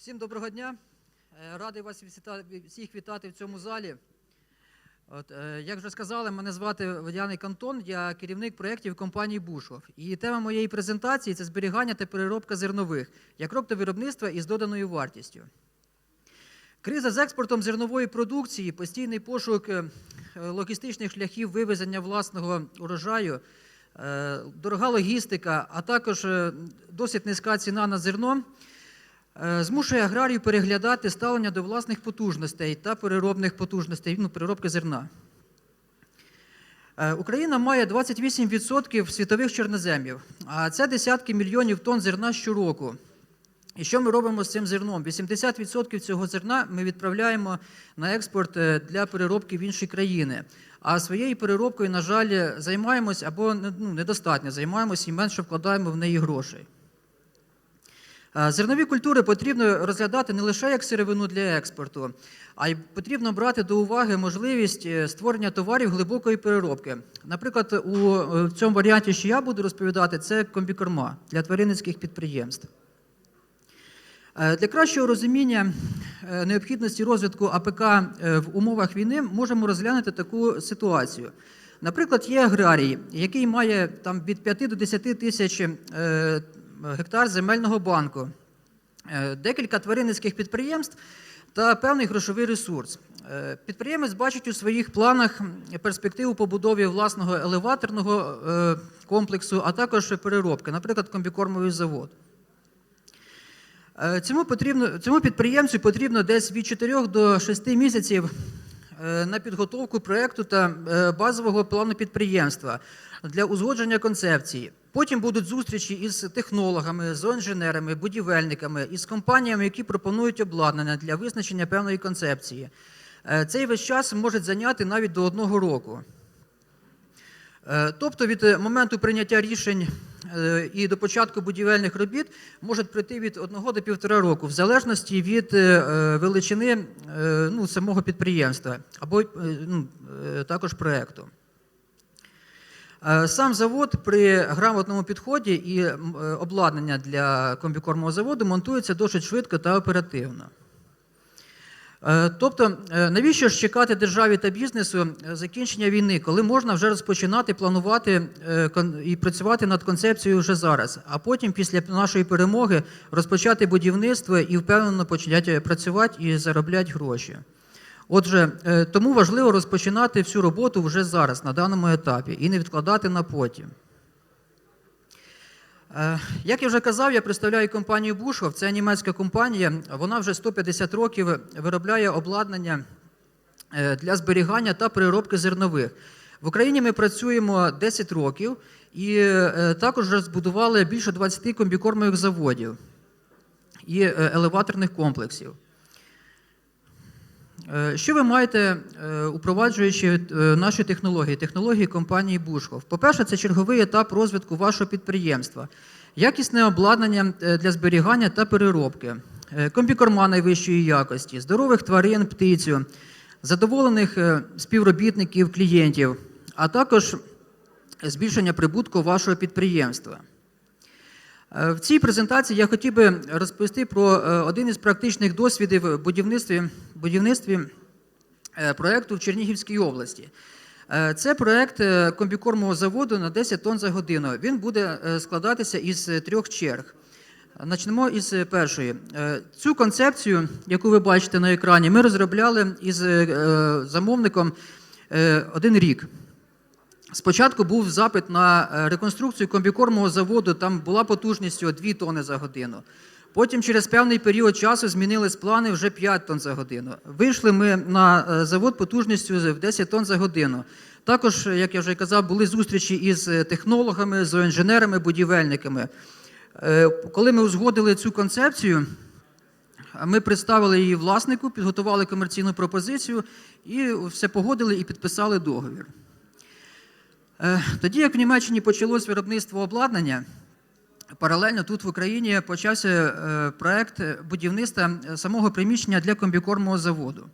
Всім доброго дня. Е, Радий вас всіх вітати в цьому залі. От, е, як вже сказали, мене звати Водяний Кантон, я керівник проєктів компанії Бушов. І тема моєї презентації це зберігання та переробка зернових як крок до виробництва із доданою вартістю. Криза з експортом зернової продукції, постійний пошук е, логістичних шляхів вивезення власного урожаю, дорога логістика, а також досить низька ціна на зерно змушує аграрію переглядати ставлення до власних потужностей та переробних потужностей, ну, переробки зерна. Е, Україна має 28% світових чорноземів, а це десятки мільйонів тонн зерна щороку. І що ми робимо з цим зерном? 80% цього зерна ми відправляємо на експорт е, для переробки в інші країни. А своєю переробкою, на жаль, займаємось або ну, недостатньо займаємось і менше вкладаємо в неї грошей. Е, Зернові культури потрібно розглядати не лише як сировину для експорту, а й потрібно брати до уваги можливість е, створення товарів глибокої переробки. Наприклад, у е, цьому варіанті, що я буду розповідати, це комбікорма для тваринницьких підприємств. Для кращого розуміння необхідності розвитку АПК в умовах війни можемо розглянути таку ситуацію. Наприклад, є аграрій, який має там, від 5 до 10 тисяч гектар земельного банку, е, декілька тваринницьких підприємств та певний грошовий ресурс. Е, Підприємець бачить у своїх планах перспективу побудови власного елеваторного е, комплексу, а також переробки, наприклад, комбікормовий завод. Цьому, потрібно, цьому підприємцю потрібно десь від 4 до 6 місяців на підготовку проєкту та базового плану підприємства для узгодження концепції. Потім будуть зустрічі із технологами, з інженерами, будівельниками, із компаніями, які пропонують обладнання для визначення певної концепції. Е, Цей весь час може зайняти навіть до одного року. Е, Тобто від моменту прийняття рішень е, і до початку будівельних робіт може пройти від 1 до 1,5 року, в залежності від величини ну, самого підприємства або ну, також проєкту. Е, Сам завод при грамотному підході і е, обладнання для комбікормового заводу монтується досить швидко та оперативно. Е, Тобто, навіщо ж чекати державі та бізнесу закінчення війни, коли можна вже розпочинати планувати і працювати над концепцією вже зараз, а потім, після нашої перемоги, розпочати будівництво і впевнено почати працювати і заробляти гроші. Отже, е, тому важливо розпочинати всю роботу вже зараз, на даному етапі, і не відкладати на потім. Е, Як я вже казав, я представляю компанію Бушов. Це німецька компанія. Вона вже 150 років виробляє обладнання е, для зберігання та переробки зернових. В Україні ми працюємо 10 років і також вже збудували більше 20 комбікормових заводів і елеваторних комплексів. Е, Що ви маєте, е, упроваджуючи е, наші технології, технології компанії Бушхов? По-перше, це черговий етап розвитку вашого підприємства, якісне обладнання для зберігання та переробки, комбікорма найвищої якості, здорових тварин, птицю, задоволених співробітників, клієнтів, а також збільшення прибутку вашого підприємства. Е, В цій презентації я хотів би розповісти про е, один із практичних досвідів будівництві, будівництві е, проєкту в Чернігівській області. Це проєкт комбікормового заводу на 10 тонн за годину. Він буде складатися із трьох черг. Почнемо із першої. Цю концепцію, яку ви бачите на екрані, ми розробляли із замовником один рік. Спочатку був запит на е, реконструкцію комбікормового заводу, там була потужністю 2 тонни за годину. Потім через певний період часу змінились плани вже 5 тонн за годину. Вийшли ми на е, завод потужністю в 10 тонн за годину. Також, е, як я вже казав, були зустрічі із технологами, з інженерами, будівельниками. Коли ми узгодили цю концепцію, ми представили її власнику, підготували комерційну пропозицію і все погодили і підписали договір. Е, Тоді, як в Німеччині почалось виробництво обладнання, паралельно тут в Україні почався е, проект будівництва е, самого приміщення для комбікормового заводу.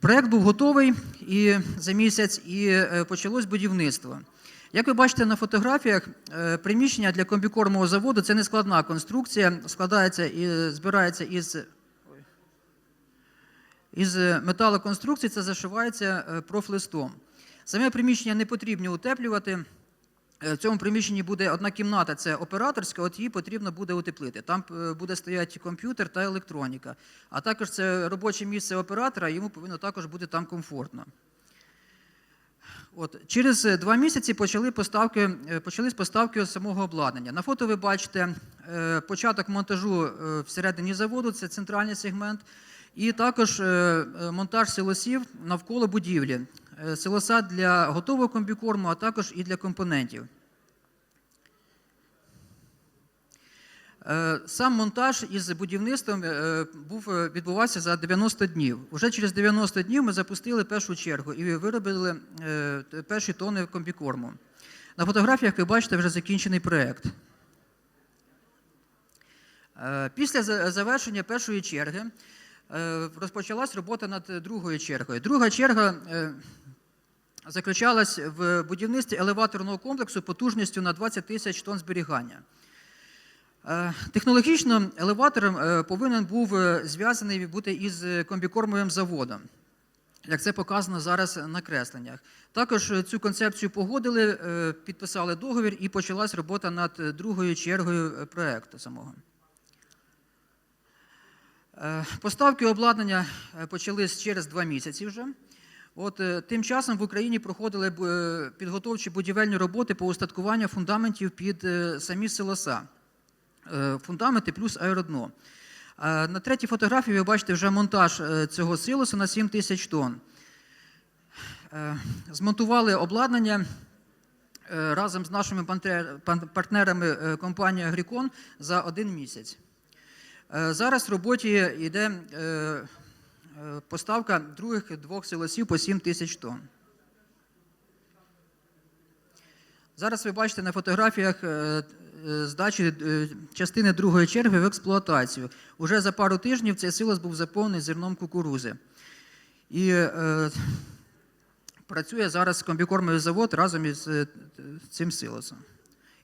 Проект був готовий і за місяць, і почалось будівництво. Як ви бачите на фотографіях, приміщення для комбікормового заводу це не складна конструкція, складається і збирається із, із металоконструкцій, це зашивається профлистом. Саме приміщення не потрібно утеплювати. Е, В цьому приміщенні буде одна кімната, це операторська, от її потрібно буде утеплити. Там е, буде стояти комп'ютер та електроніка. А також це робоче місце оператора, йому повинно також бути там комфортно. От, через е, два місяці почали поставки, почались поставки самого обладнання. На фото ви бачите початок монтажу всередині заводу, це центральний сегмент, і також монтаж силосів навколо будівлі. Е, Силоса для готового комбікорму, а також і для компонентів. Е, Сам монтаж із будівництвом е, був відбувався за 90 днів. Уже через 90 днів ми запустили першу чергу і виробили перші тони комбікорму. На фотографіях ви бачите вже закінчений проєкт. Після завершення першої черги розпочалась робота над другою чергою. Друга черга заключалась в будівництві елеваторного комплексу потужністю на 20 тисяч тонн зберігання. Е, Технологічно елеватор е, повинен був е, зв'язаний бути із комбікормовим заводом, як це показано зараз на кресленнях. Також цю концепцію погодили, підписали договір і почалась робота над другою чергою проекту самого. Поставки обладнання почались через два місяці вже. От, е, тим часом в Україні проходили е, підготовчі будівельні роботи по устаткуванню фундаментів під е, самі силоса. Фундаменти плюс аеродно. На третій фотографії ви бачите вже монтаж цього силосу на 7 тисяч тонн. Змонтували обладнання разом з нашими партнерами компанії Агрікон за один місяць. Зараз в роботі йде поставка других двох силосів по 7 тисяч тонн. Зараз ви бачите на фотографіях е, е, здачі е, частини другої черги в експлуатацію. Уже за пару тижнів цей силос був заповнений зерном кукурузи. І е, працює зараз комбікормовий завод разом із е, цим силосом.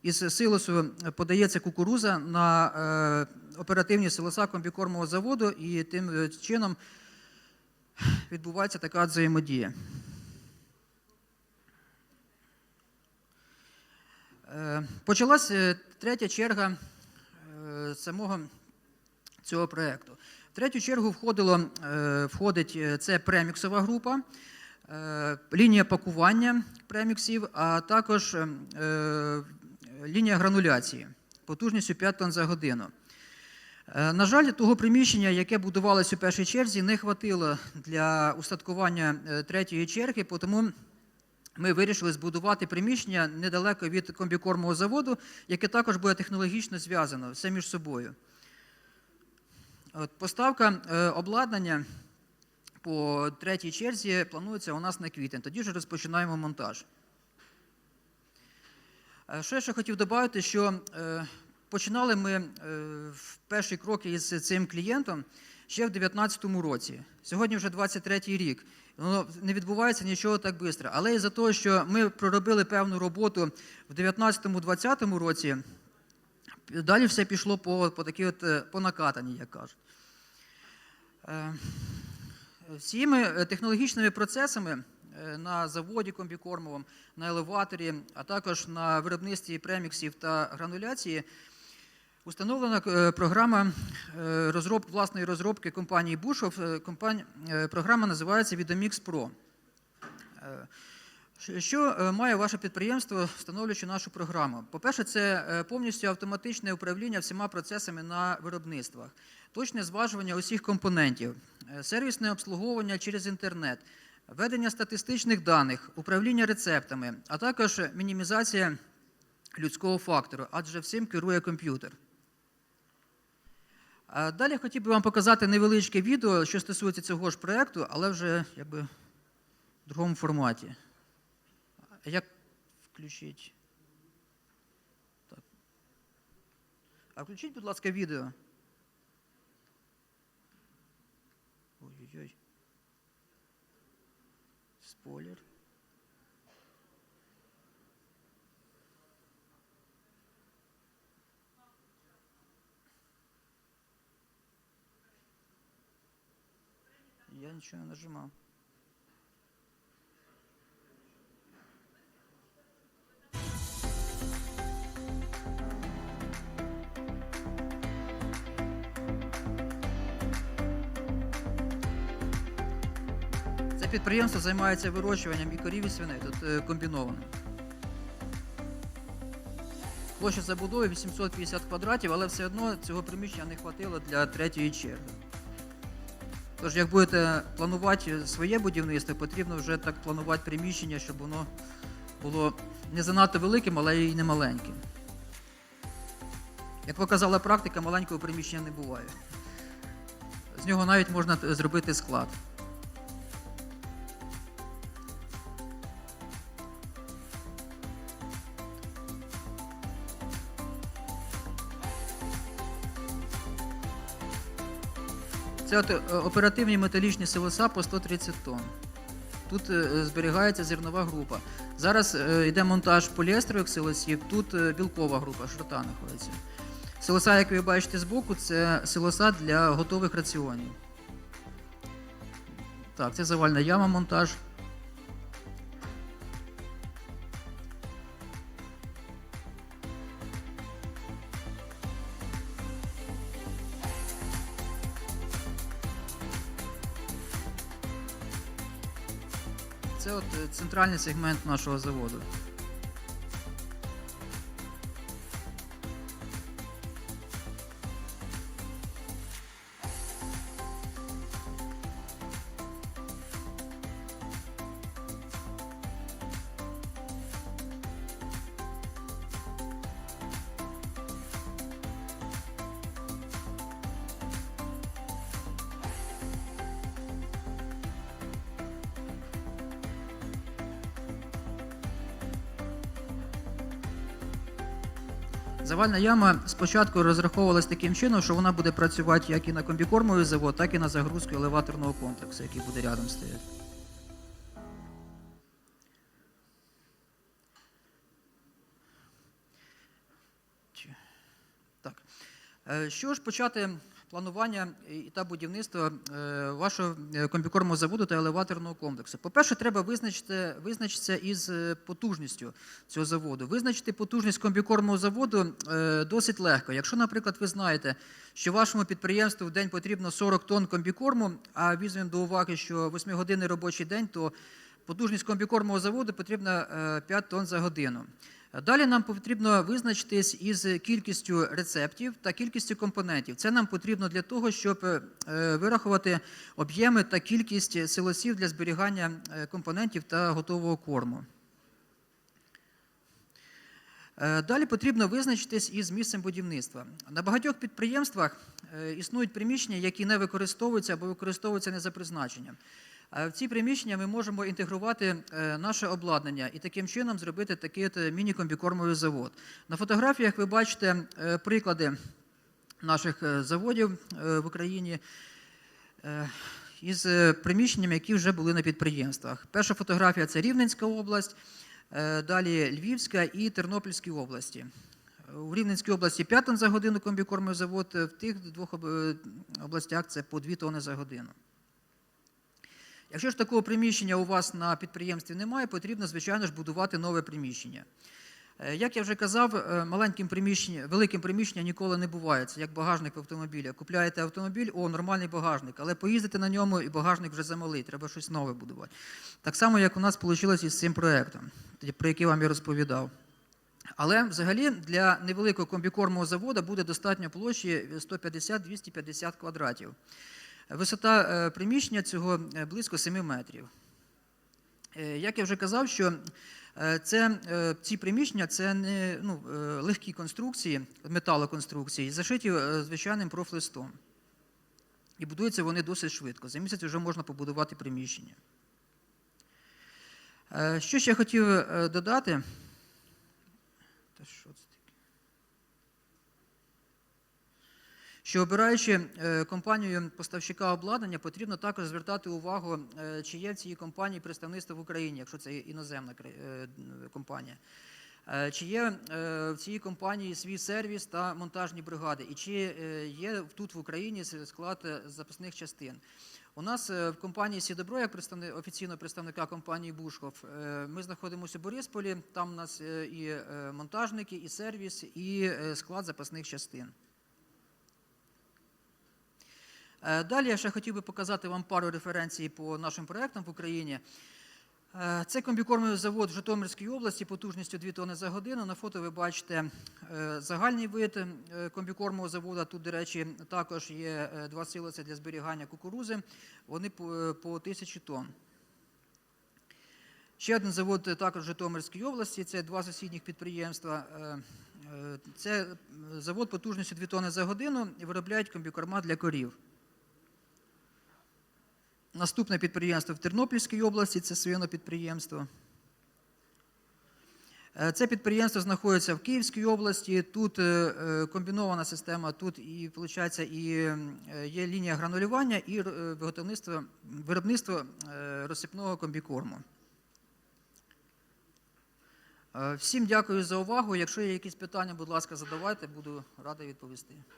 Із силосу подається кукуруза на е, оперативні силоса комбікормового заводу, і тим е, чином відбувається така взаємодія. Е, Почалась е, третя черга е, самого цього проєкту. В третю чергу входило, входить це преміксова група, лінія пакування преміксів, а також лінія грануляції потужністю 5 тонн за годину. Е, На жаль, того приміщення, яке будувалося у першій черзі, не хватило для устаткування е, третьої черги, тому ми вирішили збудувати приміщення недалеко від комбікормового заводу, яке також буде технологічно зв'язано все між собою. От, поставка е, обладнання по третій черзі планується у нас на квітень. Тоді ж розпочинаємо монтаж. Що я ще хотів додати, що починали ми е, в перші кроки із цим клієнтом ще в 2019 році. Сьогодні вже 23 рік. Воно не відбувається нічого так швидко. Але із-за того, що ми проробили певну роботу в 2019-2020 році, далі все пішло по, по такій от е, по накатанні, як кажуть. Е, Всіми технологічними процесами на заводі комбікормовому, на елеваторі, а також на виробництві преміксів та грануляції установлена е, програма е, розроб, власної розробки компанії Бушов. Е, компань- Програма називається Pro. Е, Що- має ваше підприємство, встановлюючи нашу програму? По-перше, це повністю автоматичне управління всіма процесами на виробництвах, точне зважування усіх компонентів, сервісне обслуговування через інтернет, ведення статистичних даних, управління рецептами, а також мінімізація людського фактору, адже всім керує комп'ютер. Далі хотів би вам показати невеличке відео, що стосується цього ж проєкту, але вже якби в другому форматі. Як включити? Так. А включіть, будь ласка, відео. Ой-ой-ой. Спойлер. Нічого не нажимав. Це підприємство займається вирощуванням і корів, і свиней. Тут е, комбіновано. Площа забудови 850 квадратів, але все одно цього приміщення не хватило для третьої черги. Тож, як будете планувати своє будівництво, потрібно вже так планувати приміщення, щоб воно було не занадто великим, але й не маленьким. Як показала практика, маленького приміщення не буває. З нього навіть можна зробити склад. Це е, оперативні металічні силоса по 130 тонн. Тут е, зберігається зернова група. Зараз е, йде монтаж поліестрових силосів, тут білкова група, шрота знаходиться. Силоса, як ви бачите збоку, це силоса для готових раціонів. Так, це завальна яма монтаж. Центральний сегмент нашого заводу. Завальна яма спочатку розраховувалась таким чином, що вона буде працювати як і на комбікормовий завод, так і на загрузку елеваторного комплексу, який буде рядом стояти. Так. Е, Що ж почати планування та будівництво е, вашого е, комбікормового заводу та елеваторного комплексу? По-перше, треба визначити, визначитися із е, потужністю цього заводу. Визначити потужність комбікормового заводу досить легко. Якщо, наприклад, ви знаєте, що вашому підприємству в день потрібно 40 тонн комбікорму, а візьмемо до уваги, що 8-годинний робочий день, то потужність комбікормового заводу потрібна е, 5 тонн за годину. Далі нам потрібно визначитись із кількістю рецептів та кількістю компонентів. Це нам потрібно для того, щоб е, вирахувати об'єми та кількість силосів для зберігання е, компонентів та готового корму. Е, Далі потрібно визначитись із місцем будівництва. На багатьох підприємствах існують приміщення, які не використовуються або використовуються не за призначенням. В ці приміщення ми можемо інтегрувати е, наше обладнання і таким чином зробити такий е, міні-комбікормовий завод. На фотографіях ви бачите е, приклади наших заводів в Україні із приміщеннями, які вже були на підприємствах. Перша фотографія це Рівненська область, далі Львівська і Тернопільські області. У Рівненській області 5 тонн за годину комбікормовий завод, в тих двох областях це по 2 тонни за годину. Якщо ж такого приміщення у вас на підприємстві немає, потрібно, звичайно ж, будувати нове приміщення. Е, Як я вже казав, е, маленьким приміщенням, великим приміщенням ніколи не буває. Це як багажник в автомобілі. Купляєте автомобіль, о, нормальний багажник, але поїздите на ньому і багажник вже замалий, треба щось нове будувати. Так само, як у нас вийшло із цим проєктом, про який вам я розповідав. Але взагалі для невеликого комбікормового заводу буде достатньо площі 150-250 квадратів. Висота е, приміщення цього е, близько 7 метрів. Е, Як я вже казав, що це, ці приміщення це не ну, легкі конструкції, металоконструкції, зашиті звичайним профлистом. І будуються вони досить швидко. За місяць вже можна побудувати приміщення. Що ще хотів додати? Та що це таке? Що обираючи е, компанію поставщика обладнання, потрібно також звертати увагу, е, чи є в цій компанії представництво в Україні, якщо це іноземна е, компанія. Чи є в цій компанії свій сервіс та монтажні бригади? І чи є тут в Україні склад запасних частин? У нас в компанії Сідобро, як представник, офіційного представника компанії Бушхов, е, ми знаходимося у Борисполі. Там у нас і монтажники, і сервіс, і склад запасних частин. Е, Далі я ще хотів би показати вам пару референцій по нашим проектам в Україні. Е, Це комбікормовий завод в Житомирській області потужністю 2 тонни за годину. На фото ви бачите е, загальний вид комбікормового заводу. Тут, до речі, також є два силоси для зберігання кукурузи. Вони по, тисячі тонн. Ще один завод також в Житомирській області. Це два сусідніх підприємства. Це завод потужністю 2 тонни за годину і виробляють комбікорма для корів. Наступне підприємство в Тернопільській області це свинопідприємство. Е, Це підприємство знаходиться в Київській області. Тут е, е, комбінована система, тут і виходить, і є лінія гранулювання і виготовництво, виробництво розсипного комбікорму. Всім дякую за увагу. Якщо є якісь питання, будь ласка, задавайте, буду радий відповісти.